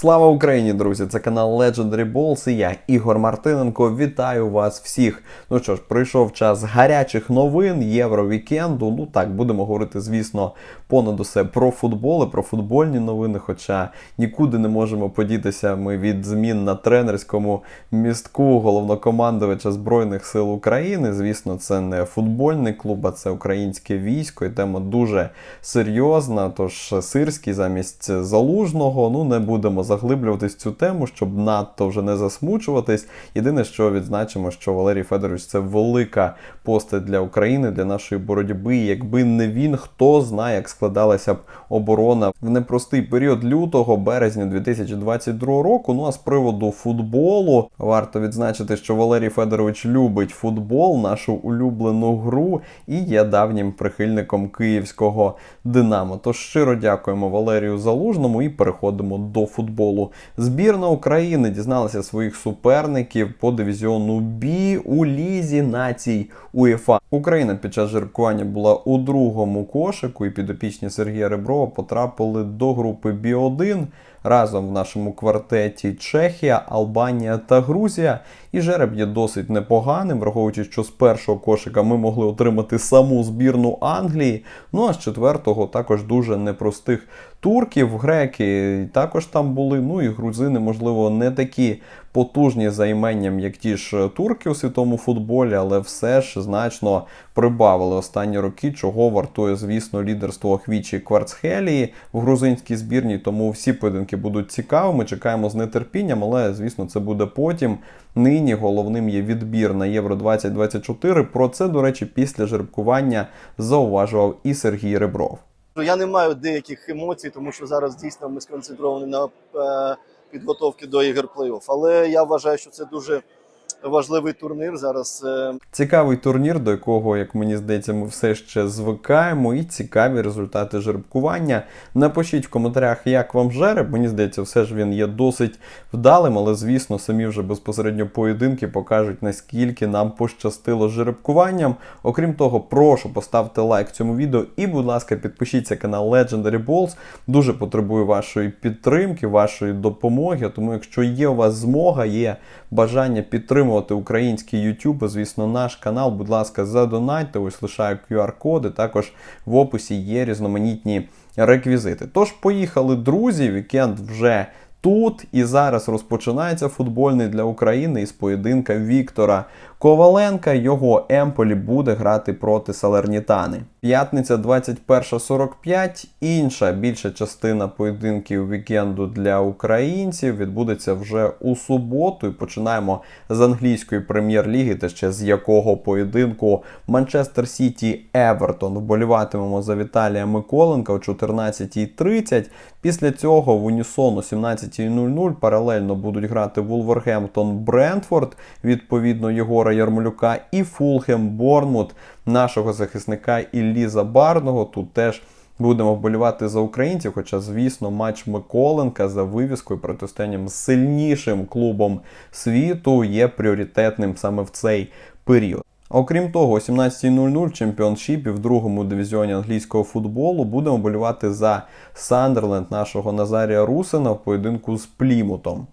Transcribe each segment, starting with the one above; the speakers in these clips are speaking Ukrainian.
Слава Україні, друзі! Це канал Legendary Balls і я, Ігор Мартиненко. Вітаю вас всіх. Ну що ж, прийшов час гарячих новин, Євровікенду. Ну так, будемо говорити, звісно, понад усе про футбол і про футбольні новини. Хоча нікуди не можемо подітися ми від змін на тренерському містку головнокомандувача Збройних сил України. Звісно, це не футбольний клуб, а це українське військо. І тема дуже серйозна. Тож сирський замість залужного. Ну не будемо заглиблюватись в цю тему, щоб надто вже не засмучуватись. Єдине, що відзначимо, що Валерій Федорович це велика постать для України, для нашої боротьби. Якби не він, хто знає, як складалася б оборона в непростий період лютого, березня 2022 року. Ну а з приводу футболу варто відзначити, що Валерій Федорович любить футбол, нашу улюблену гру, і є давнім прихильником київського Динамо. Тож щиро дякуємо Валерію Залужному і переходимо до футболу. Збірна України дізналася своїх суперників по дивізіону Бі у лізі націй УЄФА. Україна під час жеребкування була у другому кошику, і підопічні Сергія Реброва потрапили до групи Бі 1 разом в нашому квартеті Чехія, Албанія та Грузія. І жереб є досить непоганим, враховуючи, що з першого кошика ми могли отримати саму збірну Англії. Ну а з четвертого також дуже непростих турків, греки також там були. Ну і грузини, можливо, не такі потужні за іменням, як ті ж турки у світовому футболі, але все ж значно прибавили останні роки, чого вартує, звісно, лідерство Хвічі Кварцхелії в грузинській збірні. Тому всі поєдинки будуть цікавими. Чекаємо з нетерпінням, але звісно, це буде потім. Нині головним є відбір на Євро 2024. Про це, до речі, після жеребкування зауважував і Сергій Ребров. Я не маю деяких емоцій, тому що зараз дійсно ми сконцентровані на підготовці до ігор плей-офф. Але я вважаю, що це дуже важливий турнір. Зараз е, Цікавий турнір, до якого, як мені здається, ми все ще звикаємо, і цікаві результати жеребкування. Напишіть в коментарях, як вам жереб. Мені здається, все ж він є досить вдалим, але звісно, самі вже безпосередньо поєдинки покажуть, наскільки нам пощастило жеребкуванням. Окрім того, прошу поставте лайк цьому відео і, будь ласка, підпишіться канал Legendary Balls. Дуже потребую вашої підтримки, вашої допомоги. Тому, якщо є у вас змога, є бажання підтримувати український YouTube, звісно, наш канал, будь ласка, задонайте. Ось лишаю QR-коди. Також в описі є різноманітні реквізити. Тож, поїхали, друзі. Вікенд вже тут і зараз розпочинається футбольний для України із поєдинка Віктора Коваленка. Його Емполі буде грати проти Салернітани. П'ятниця 21.45. Інша більша частина поєдинків вікенду для українців відбудеться вже у суботу. І починаємо з англійської прем'єр-ліги, та ще з якого поєдинку Манчестер Сіті Евертон. Вболіватимемо за Віталія Миколенка о 14.30. Після цього в Унісон о 17.00 паралельно будуть грати Вулвергемптон Брентфорд, відповідно Єгора Ярмолюка, і Фулхем Борнмут нашого захисника Іллі Забарного. Тут теж будемо вболівати за українців. Хоча, звісно, матч Миколенка за вивіскою протистоянням з сильнішим клубом світу є пріоритетним саме в цей період. Окрім того, о 17.00 в чемпіоншіпі в другому дивізіоні англійського футболу будемо болювати за Сандерленд нашого Назарія Русина в поєдинку з Плімутом.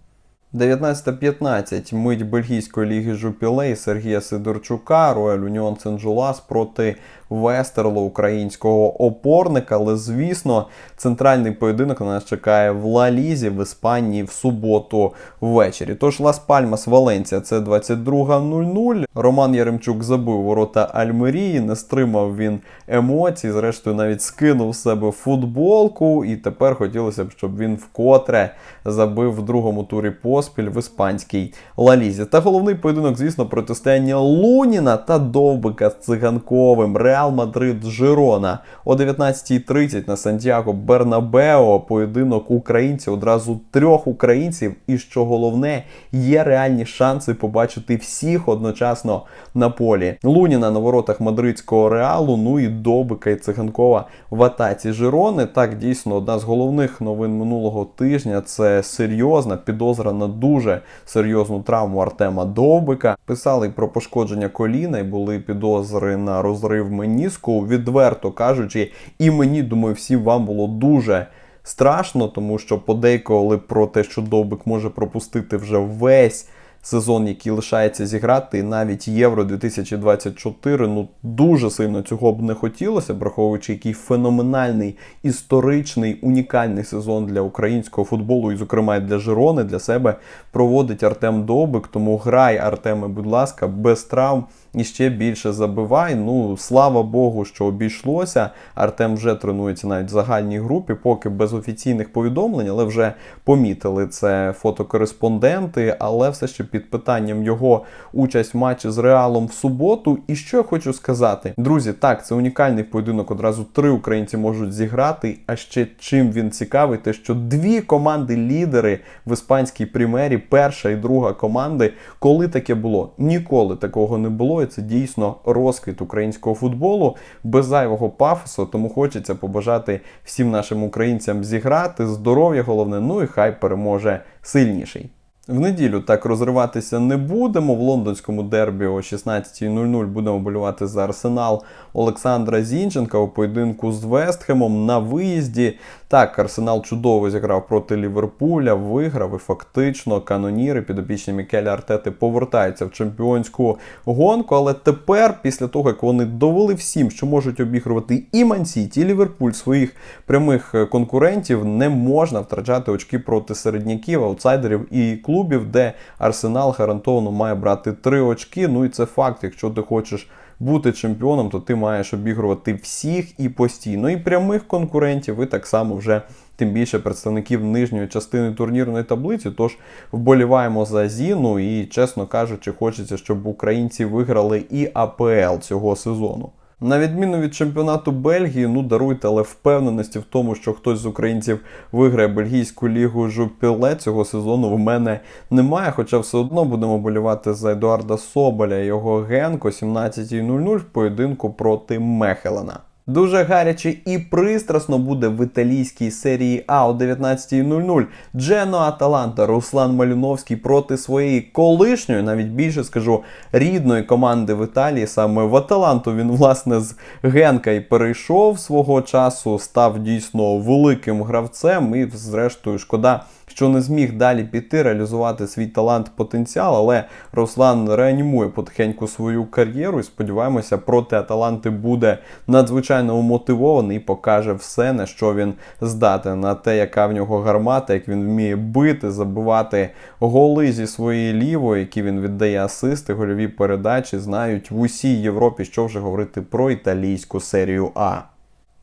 19.15 мить бельгійської ліги Жупілей Сергія Сидорчука, Рояль Уніон Сен-Жулас проти Вестерло українського опорника. Але, звісно, центральний поєдинок на нас чекає в Ла Лізі в Іспанії в суботу ввечері. Тож Лас Пальмас Валенція це 22.00. Роман Яремчук забив ворота Альмерії, не стримав він емоцій. Зрештою, навіть скинув себе футболку, і тепер хотілося б, щоб він вкотре забив в другому турі поспіль в іспанській Лалізі. Та головний поєдинок, звісно, протистояння Луніна та Довбика з циганковим. Реал Мадрид Жирона о 19.30 на Сантьяго Бернабео. Поєдинок українців одразу трьох українців. І що головне, є реальні шанси побачити всіх одночасно на полі. Луніна на воротах мадридського реалу. Ну і Довбика і Циганкова в атаці Жирони. Так, дійсно, одна з головних новин минулого тижня. Це серйозна підозра на дуже серйозну травму Артема Довбика. Писали про пошкодження коліна і були підозри на розрив меніску. Відверто кажучи, і мені думаю, всім вам було дуже страшно, тому що подейкували про те, що Довбик може пропустити вже весь сезон, який лишається зіграти, і навіть Євро 2024. Ну дуже сильно цього б не хотілося, враховуючи який феноменальний історичний унікальний сезон для українського футболу, і, зокрема, для Жирони, для себе проводить Артем Довбик. Тому грай, Артеме, будь ласка, без травм і ще більше забивай. Ну слава Богу, що обійшлося. Артем вже тренується навіть в загальній групі, поки без офіційних повідомлень, але вже помітили це фотокореспонденти, але все ще під питанням його участь в матчі з Реалом в суботу. І що я хочу сказати, друзі, так, це унікальний поєдинок. Одразу три українці можуть зіграти. А ще чим він цікавий, те, що дві команди-лідери в іспанській прем'єрі, перша і друга команди, коли таке було? Ніколи такого не було. І це дійсно розквіт українського футболу без зайвого пафосу. Тому хочеться побажати всім нашим українцям зіграти, здоров'я головне, ну і хай переможе сильніший. В неділю так розриватися не будемо. В лондонському дербі о 16.00 будемо болювати за арсенал Олександра Зінченка у поєдинку з Вестхемом на виїзді. Так, Арсенал чудово зіграв проти Ліверпуля, виграв і фактично каноніри підопічні Мікеля Артети повертаються в чемпіонську гонку. Але тепер, після того як вони довели всім, що можуть обігрувати і Мансіті, і Ліверпуль своїх прямих е, конкурентів, не можна втрачати очки проти середняків, аутсайдерів і клубів, де Арсенал гарантовано має брати три очки. Ну і це факт, якщо ти хочеш бути чемпіоном, то ти маєш обігрувати всіх і постійно, і прямих конкурентів, і так само вже тим більше представників нижньої частини турнірної таблиці. Тож вболіваємо за Зіну, і, чесно кажучи, хочеться, щоб українці виграли і АПЛ цього сезону. На відміну від чемпіонату Бельгії, ну даруйте, але впевненості в тому, що хтось з українців виграє бельгійську лігу Жупіле цього сезону в мене немає. Хоча все одно будемо болівати за Едуарда Соболя його Генко 17.00 в поєдинку проти Мехелена. Дуже гаряче і пристрасно буде в італійській серії А о 19.00. Джено Аталанта Руслан Малюновський проти своєї колишньої, навіть більше скажу, рідної команди в Італії. Саме в Аталанту він, власне, з Генка і перейшов свого часу, став дійсно великим гравцем. І, зрештою, шкода. Що не зміг далі піти, реалізувати свій талант, потенціал, але Руслан реанімує потихеньку свою кар'єру і сподіваємося, проти Аталанти буде надзвичайно мотивований і покаже все, на що він здатен, на те, яка в нього гармата, як він вміє бити, забивати голи зі своєї лівої, які він віддає асисти, гольові передачі, знають в усій Європі, що вже говорити про італійську серію А.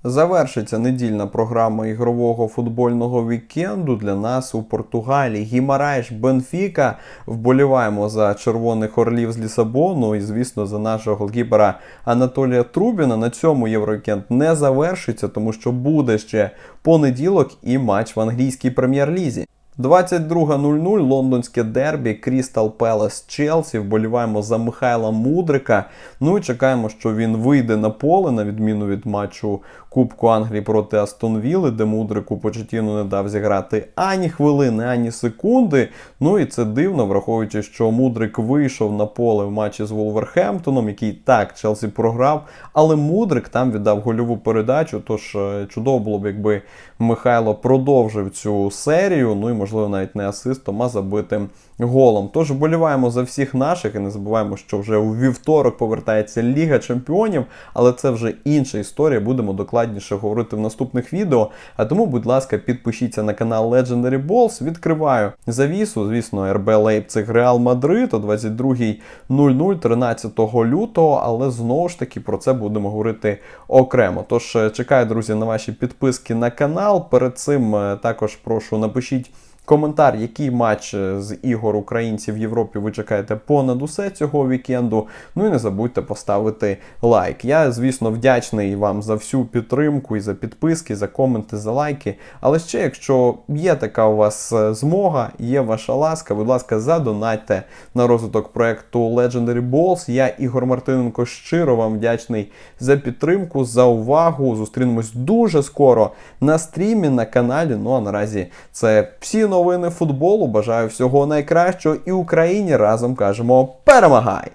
Завершиться недільна програма ігрового футбольного вікенду для нас у Португалії. Гімараєш Бенфіка. Вболіваємо за червоних орлів з Лісабону і, звісно, за нашого голкіпера Анатолія Трубіна. На цьому євровікенд не завершиться, тому що буде ще понеділок і матч в англійській прем'єр-лізі. 22.00 лондонське дербі, Крістал Пелес Челсі. Вболіваємо за Михайла Мудрика. Ну і чекаємо, що він вийде на поле, на відміну від матчу Кубку Англії проти Астон Вілли, де Мудрику Почетіну не дав зіграти ані хвилини, ані секунди. Ну і це дивно, враховуючи, що Мудрик вийшов на поле в матчі з Волверхемптоном, який так Челсі програв, але Мудрик там віддав гольову передачу. Тож е, чудово було б, якби Михайло продовжив цю серію. Ну і можливо навіть не асистом, а забитим голом. Тож вболіваємо за всіх наших і не забуваємо, що вже у вівторок повертається Ліга Чемпіонів, але це вже інша історія. Будемо докладніше говорити в наступних відео. А тому, будь ласка, підпишіться на канал Legendary Balls. Відкриваю завісу, звісно, РБ Лейпциг Реал Мадрид о 22.00 13 лютого, але знову ж таки про це будемо говорити окремо. Тож е, чекаю, друзі, на ваші підписки на канал. Перед цим е, також прошу напишіть. Коментар, який матч е, з ігор українців в Європі ви чекаєте понад усе цього вікенду. Ну і не забудьте поставити лайк. Я, звісно, вдячний вам за всю підтримку і за підписки, за коменти, за лайки. Але ще, якщо є така у вас е, змога, є ваша ласка, будь ласка, задонатьте на розвиток проекту Legendary Balls. Я, Ігор Мартиненко, щиро вам вдячний за підтримку, за увагу. Зустрінемось дуже скоро на стрімі на каналі. Ну а наразі це всі новини футболу. Бажаю всього найкращого і Україні разом кажемо перемагай!